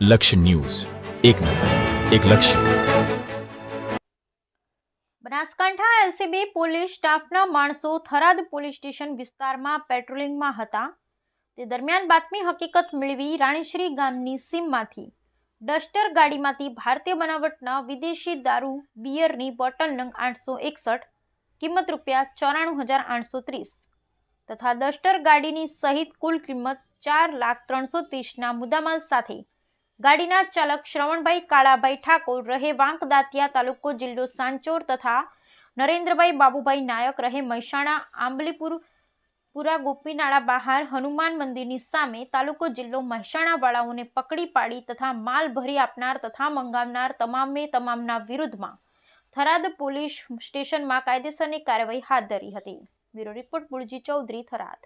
લક્ષ્ય ન્યૂઝ. એક નજર, એક લક્ષ્ય. બનાસકાંઠા એલસીબી પોલીસ સ્ટાફના માણસો થરાદ પોલીસ સ્ટેશન વિસ્તારમાં પેટ્રોલિંગમાં હતા. તે દરમિયાન બાતમી હકીકત મેળવી રાણીશ્રી ગામની સીમમાંથી. ડસ્ટર ગાડીમાંથી ભારતીય બનાવટના વિદેશી દારૂ, બિયરની બોટલ નંગ આઠસો એકસઠ, કિંમત રૂપિયા ચોરાણું હજાર આઠસો ત્રીસ તથા ડસ્ટર ગાડીની સહિત કુલ કિંમત ચાર લાખ ત્રણસો ત્રીસના મુદ્દામાલ સાથે ગાડીના ચાલક શ્રવણભાઈ કાળાભાઈ ઠાકોર રહે વાંક દાંતિયા તાલુકો જિલ્લો સાંચોર તથા નરેન્દ્રભાઈ બાબુભાઈ નાયક રહે મહેસાણા, આંબલીપુર, પુરા ગોપીનાળા બહાર હનુમાન મંદિરની સામે તાલુકો જિલ્લો મહેસાણા વાળાઓને પકડી પાડી તથા માલ ભરી આપનાર તથા મંગાવનાર તમામે તમામના વિરુદ્ધમાં થરાદ પોલીસ સ્ટેશનમાં કાયદેસરની કાર્યવાહી હાથ ધરી હતી. Bureau report Bulji Chaudhary Tharad.